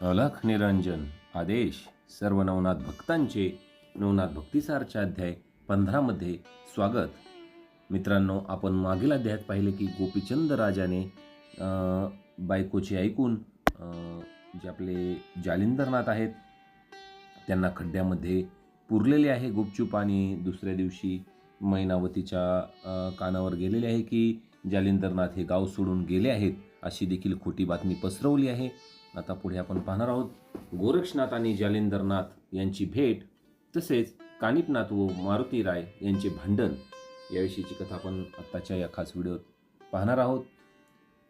अलख निरंजन आदेश सर्व नवनाथ भक्तांचे नवनाथ भक्तिसारच्या अध्याय पंधरामध्ये स्वागत. मित्रांनो आपण मागील अध्यायात पाहिले की गोपीचंद राजाने बायकोचे ऐकून जे आपले जालिंदरनाथ आहेत त्यांना खड्ड्यामध्ये पुरलेले आहे गुपचूप आणि दुसऱ्या दिवशी मैनावतीच्या कानावर गेलेले आहे की जालिंदरनाथ हे गाव सोडून गेले आहेत अशी देखील खोटी बातमी पसरवली आहे. आता पुढे आपण पाहणार आहोत. गोरक्षनाथ आणि जालिंदरनाथ यांची भेट तसेच कानिपनाथ व मारुती राय यांचे भांडण याविषयीची कथा आपण आत्ताच्या या खास व्हिडिओत पाहणार आहोत.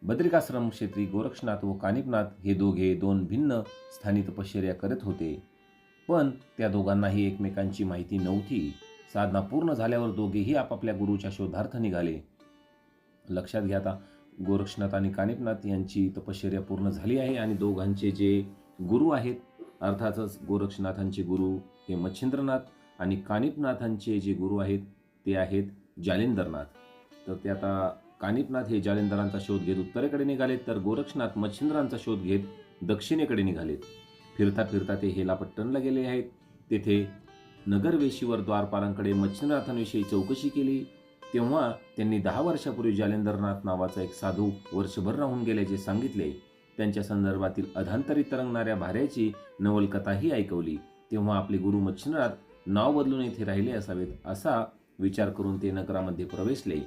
बद्रिकाश्रम क्षेत्री गोरक्षनाथ व कानिपनाथ हे दोघे दोन भिन्न स्थानी तपश्चर्या करत होते. पण त्या दोघांनाही एकमेकांची माहिती नव्हती. साधना पूर्ण झाल्यावर दोघेही आपापल्या गुरुच्या शोधार्थ निघाले. लक्षात घ्या आता गोरक्षनाथ आणि कानिपनाथ यांची तपश्चर्या पूर्ण झाली आहे आणि दोघांचे जे गुरु आहेत अर्थातच गोरक्षनाथांचे गुरु हे मच्छिंद्रनाथ आणि कानिपनाथांचे जे गुरु आहेत ते आहेत जालिंदरनाथ. तर ते आता कानिपनाथ हे जालिंदरांचा शोध घेत उत्तरेकडे निघालेत तर गोरक्षनाथ मच्छिंद्रांचा शोध घेत दक्षिणेकडे निघालेत फिरता फिरता ते हेलापट्टणला गेले आहेत. तेथे नगरवेशीवर द्वारपालांकडे मच्छिंद्रनाथांविषयी चौकशी केली. तेव्हा त्यांनी दहा वर्षापूर्वी जालेंद्रनाथ नावाचा एक साधू वर्षभर राहून गेल्याचे सांगितले त्यांच्या संदर्भातील अधांतरी तरंगणाऱ्या भाऱ्याची नवलकथाही ऐकवली. तेव्हा आपले गुरु मच्छिंद्रनाथ नाव बदलून येथे राहिले असावेत असा विचार करून ते नगरामध्ये प्रवेशले.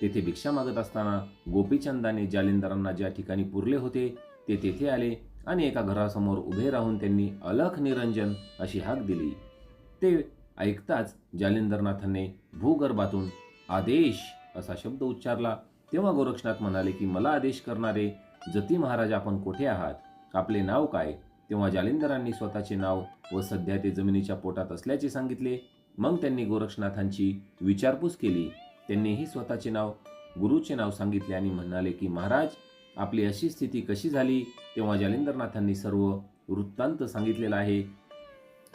तेथे भिक्षा मागत असताना गोपीचंदाने जालिंदरांना ज्या ठिकाणी पुरले होते ते तेथे आले आणि एका घरासमोर उभे राहून त्यांनी अलख निरंजन अशी हाक दिली. ते ऐकताच जालिंदरनाथांनी भूगर्भातून आदेश असा शब्द उच्चारला. तेव्हा गोरक्षनाथ म्हणाले की मला आदेश करणारे जती महाराज आपण कोठे आहात? आपले नाव काय? तेव्हा जालिंदरांनी स्वतःचे नाव व सध्या ते जमिनीच्या पोटात असल्याचे सांगितले. मग त्यांनी गोरक्षनाथांची विचारपूस केली. त्यांनीही स्वतःचे नाव गुरुचे नाव सांगितले आणि म्हणाले की महाराज आपली अशी स्थिती कशी झाली? तेव्हा जालिंदरनाथांनी सर्व वृत्तांत सांगितलेला आहे.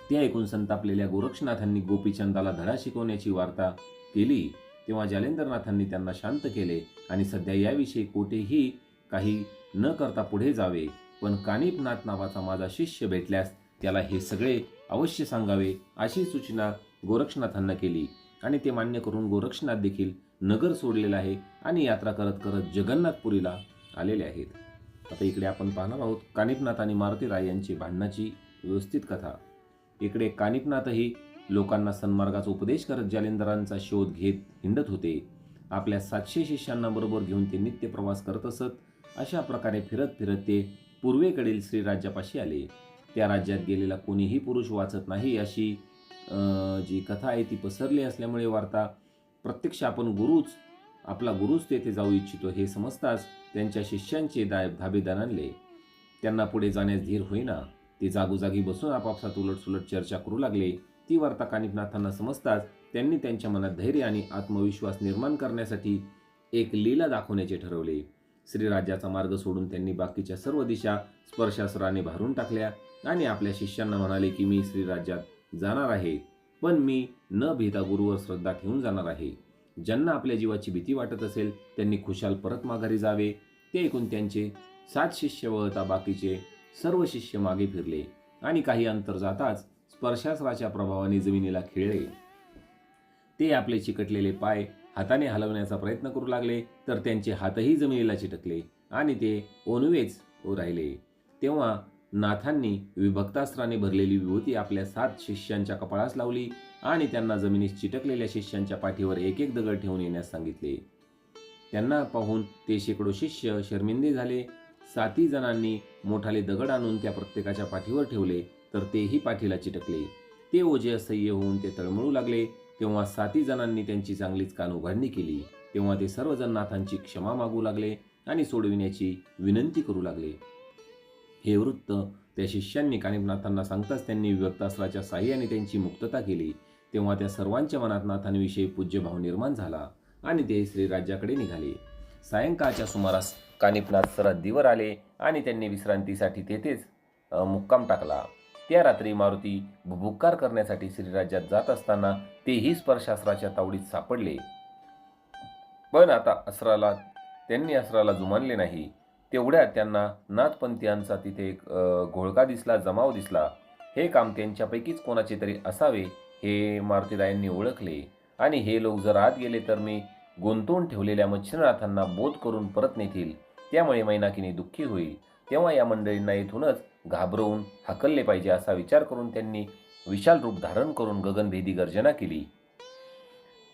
ते ऐकून संतापलेल्या गोरक्षनाथांनी गोपीचंदाला धडा शिकवण्याची वार्ता केली. तेव्हा जालेंद्रनाथांनी त्यांना शांत केले आणि सध्या याविषयी कोठेही काही न करता पुढे जावे पण कानिपनाथ नावाचा माझा शिष्य भेटल्यास त्याला हे सगळे अवश्य सांगावे अशी सूचना गोरक्षनाथांना केली. आणि ते मान्य करून गोरक्षनाथ देखील नगर सोडलेलं आहे आणि यात्रा करत करत जगन्नाथपुरीला आलेले आहेत. आता इकडे आपण पाहणार आहोत कानिपनाथ आणि मारुती राय यांची भांडणाची व्यवस्थित कथा. इकडे कानिपनाथही लोकांना सन्मार्गाचा उपदेश करत जालेंदरांचा शोध घेत हिंडत होते. आपल्या सातशे शिष्यांना बरोबर घेऊन ते नित्य प्रवास करत असत. अशा प्रकारे फिरत फिरत ते पूर्वेकडील श्रीराज्यापाशी आले. त्या राज्यात गेलेला कोणीही पुरुष वाचत नाही अशी जी कथा आहे ती पसरली असल्यामुळे वार्ता प्रत्यक्ष आपण गुरुच आपला गुरुच तेथे जाऊ इच्छितो हे समजताच त्यांच्या शिष्यांचे दायब धाबेदार आणले त्यांना पुढे जाण्यास धीर होईना. ते जागोजागी बसून आपापसात उलटसुलट चर्चा करू लागले. ती वार्ता कानिपनाथांना समजताच त्यांनी त्यांच्या मनात धैर्य आणि आत्मविश्वास निर्माण करण्यासाठी एक लीला दाखवण्याचे ठरवले. श्रीराज्याचा मार्ग सोडून त्यांनी बाकीच्या सर्व दिशा स्पर्शास्त्राने भारून टाकल्या आणि आपल्या शिष्यांना म्हणाले की मी श्रीराज्यात जाणार आहे पण मी न भीता गुरुवर श्रद्धा ठेवून जाणार आहे. ज्यांना आपल्या जीवाची भीती वाटत असेल त्यांनी खुशाल परत माघारी जावे. ते ऐकून त्यांचे सात शिष्य वळता बाकीचे सर्व शिष्य मागे फिरले आणि काही अंतर जाताच स्पर्शास्त्राच्या प्रभावाने जमिनीला खेळले ते आपले चिकटलेले पाय हाताने हलवण्याचा प्रयत्न करू लागले तर त्यांचे हातही जमिनीला चिटकले आणि ते ओनवेच राहिले. तेव्हा नाथांनी विभक्तास्त्राने भरलेली विभूती आपल्या सात शिष्यांच्या कपाळास लावली आणि त्यांना जमिनीस चिटकलेल्या शिष्यांच्या पाठीवर एक एक दगड ठेवून येण्यास सांगितले. त्यांना पाहून ते शेकडो शिष्य शर्मिंदे झाले. साती जणांनी मोठाले दगड आणून त्या प्रत्येकाच्या पाठीवर ठेवले. तर तेही पाठीला चिटकले. ते ओझे असह्य होऊन ते तळमळू लागले. तेव्हा साती जणांनी त्यांची चांगलीच कान उघडणी केली. तेव्हा ते सर्वजण नाथांची क्षमा मागू लागले आणि सोडविण्याची विनंती करू लागले. हे वृत्त त्या शिष्यांनी कानिपनाथांना सांगताच त्यांनी विभक्तास्त्राच्या साह्याने त्यांची मुक्तता केली. तेव्हा त्या सर्वांच्या मनात नाथांविषयी पूज्यभाव निर्माण झाला आणि ते श्रीराज्याकडे निघाले. सायंकाळच्या सुमारास कानिपनाथ सरहद्दीवर आले आणि त्यांनी विश्रांतीसाठी तेथेच मुक्काम टाकला. त्या रात्री मारुती बुबुक्कार करण्यासाठी श्रीराज्यात जात असताना तेही स्पर्शास्त्राच्या तावडीत सापडले. पण आता असराला त्यांनी असराला जुमानले नाही. तेवढ्यात त्यांना नाथपंथीयांचा तिथे एक घोळका दिसला जमाव दिसला. हे काम त्यांच्यापैकीच कोणाचे तरी असावे हे मारुतीरायांनी ओळखले. आणि हे लोक जर आत गेले तर मी गुंतवून ठेवलेल्या मच्छिनाथांना बोध करून परत नेतील. त्यामुळे मैनाकीने दुःखी होईल. तेव्हा या मंडळींना येथूनच घाबरवून हाकलले पाहिजे असा विचार करून त्यांनी विशाल रूप धारण करून गगनभेदी गर्जना केली.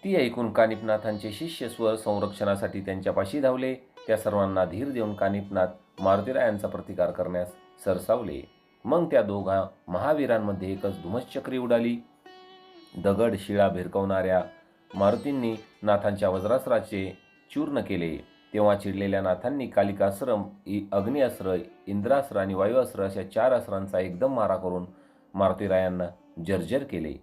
ती ऐकून कानिपनाथांचे शिष्य स्वर संरक्षणासाठी त्यांच्यापाशी धावले. त्या सर्वांना धीर देऊन कानिपनाथ मारुतीरायांचा प्रतिकार करण्यास सरसावले. मग त्या दोघा महावीरांमध्ये एकच धुमश्चक्री उडाली. दगड शिळा भिरकवणाऱ्या मारुतींनी नाथांच्या वज्रासराचे चूर्ण केले. तेव्हा चिडलेल्या नाथांनी कालिकाश्रम इ अग्निअस्त्र इंद्रास्त्र आणि वायुअस्त्र अशा चार अस्त्रांचा एकदम मारा करून मारुतीरायांना जर्जर केले.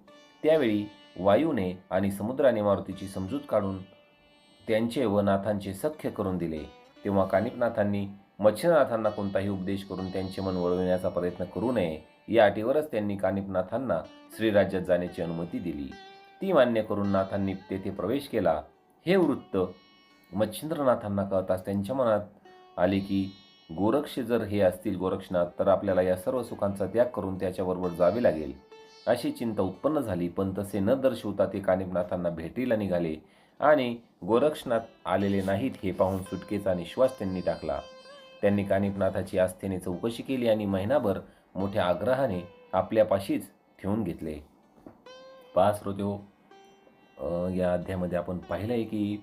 त्यावेळी वायूने आणि समुद्राने मारुतीची समजूत काढून त्यांचे व नाथांचे सख्य करून दिले. तेव्हा कानिपनाथांनी मच्छिनाथांना कोणताही उपदेश करून त्यांचे मन वळविण्याचा प्रयत्न करू नये या अटीवरच त्यांनी कानिपनाथांना श्रीराज्यात जाण्याची अनुमती दिली. ती मान्य करून नाथांनी तेथे प्रवेश केला. हे वृत्त मच्छिंद्रनाथांना कळताच त्यांच्या मनात आले की गोरक्ष जर हे असतील गोरक्षनाथ तर आपल्याला या सर्व सुखांचा त्याग करून त्याच्याबरोबर जावे लागेल. अशी चिंता उत्पन्न झाली पण तसे न दर्शवता ते कानिपनाथांना भेटीला निघाले आणि गोरक्षनाथ आलेले नाहीत हे पाहून सुटकेचा निश्वास त्यांनी टाकला. त्यांनी कानिपनाथाची आस्थेने चौकशी केली आणि महिनाभर मोठ्या आग्रहाने आपल्यापाशीच ठेवून घेतले. पाच श्रोत्यो या अध्यायामध्ये आपण पाहिलं आहे की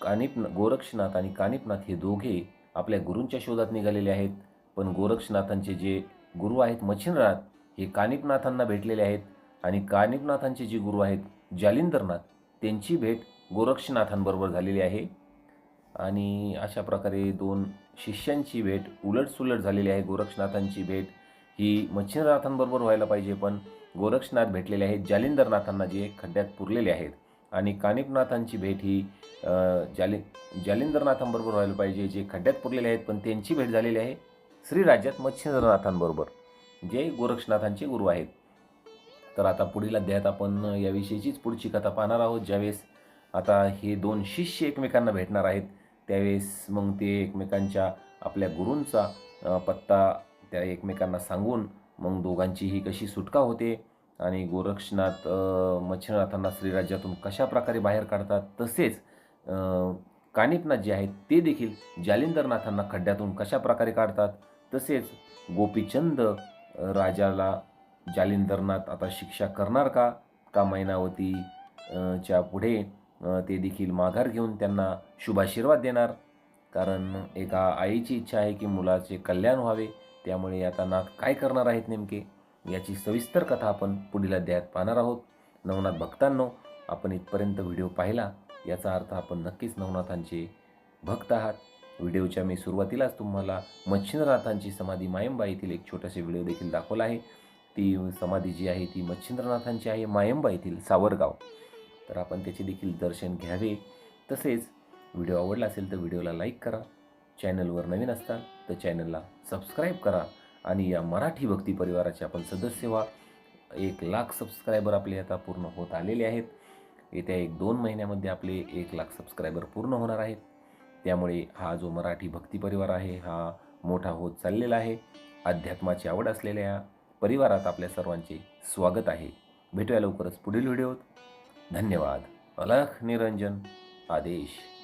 कानिप गोरक्षनाथ आणि कानिपनाथ हे दोघे आपल्या गुरूंच्या शोधात निघालेले आहेत. पण गोरक्षनाथांचे जे गुरु आहेत मच्छिंद्रनाथ हे कानिपनाथांना भेटलेले आहेत आणि कानिपनाथांचे जे गुरु आहेत जालिंदरनाथ त्यांची भेट गोरक्षनाथांबरोबर झालेली आहे. आणि अशा प्रकारे दोन शिष्यांची भेट उलटसुलट झालेली आहे. गोरक्षनाथांची भेट ही मच्छिंद्रनाथांबरोबर व्हायला पाहिजे पण गोरक्षनाथ भेटलेले आहेत. जालिंदरनाथांना जे खड्ड्यात पुरलेले आहेत. आणि कानिपनाथांची भेट ही जालि जालिंदरनाथांबरोबर व्हायला पाहिजे. जे खड्ड्यात पुरलेले आहेत पण त्यांची भेट झालेली आहे श्रीराज्यात मच्छिंद्रनाथांबरोबर जे गोरक्षनाथांचे गुरु आहेत. तर आता पुढील अध्यायात आपण याविषयीचीच पुढची कथा पाहणार आहोत. ज्यावेळेस आता हे दोन शिष्य एकमेकांना भेटणार आहेत त्यावेळेस मग ते एकमेकांच्या आपल्या गुरूंचा पत्ता त्या एकमेकांना सांगून मग दोघांचीही कशी सुटका होते आणि गोरक्षनाथ मच्छिनाथांना श्रीराज्यातून कशा प्रकारे बाहेर काढतात तसेच कानिपनाथ जे आहेत ते देखील जालिंदरनाथांना खड्ड्यातून कशा प्रकारे काढतात तसेच गोपीचंद राजाला जालिंदरनाथ आता शिक्षा करणार का का मैनावती च्या पुढे ते देखील माघार घेऊन त्यांना शुभाशीर्वाद देणार? कारण एका आईची इच्छा आहे की मुलाचे कल्याण व्हावे त्यामुळे आता नाथ काय करणार आहेत नेमके? याची सविस्तर कथा आपण पुढील अध्यायात पाहणार आहोत. नवनाथ भक्तांनो आपण इथपर्यंत व्हिडिओ पाहिला याचा अर्थ आपण नक्कीच नवनाथांचे भक्त आहात. व्हिडिओच्या मी सुरुवातीलाच तुम्हाला मच्छिंद्रनाथांची समाधी मायंबा येथील एक छोटासा व्हिडिओ देखील दाखवला आहे. ती समाधी जी आहे ती मच्छिंद्रनाथांची आहे मायंबा येथील सावरगाव. तर आपण त्याचे देखील दर्शन घ्यावे. तसेच व्हिडिओ आवडला असेल तर व्हिडिओला लाईक करा. चॅनलवर नवीन असताल तर चॅनलला सबस्क्राईब करा. आणि या मराठी भक्ती परिवाराचे आपण सदस्य व्हा. एक लाख सबस्क्रायबर आपले आता पूर्ण होत आलेले आहेत. येत्या एक दोन महिन्यामध्ये आपले एक लाख सबस्क्रायबर पूर्ण होणार आहेत. त्यामुळे हा जो मराठी भक्ती परिवार आहे हा मोठा होत चाललेला आहे. अध्यात्माची आवड असलेल्या परिवारात आपल्या सर्वांचे स्वागत आहे. भेटूया लवकरच पुढील व्हिडिओत. धन्यवाद. अलख निरंजन. आदेश.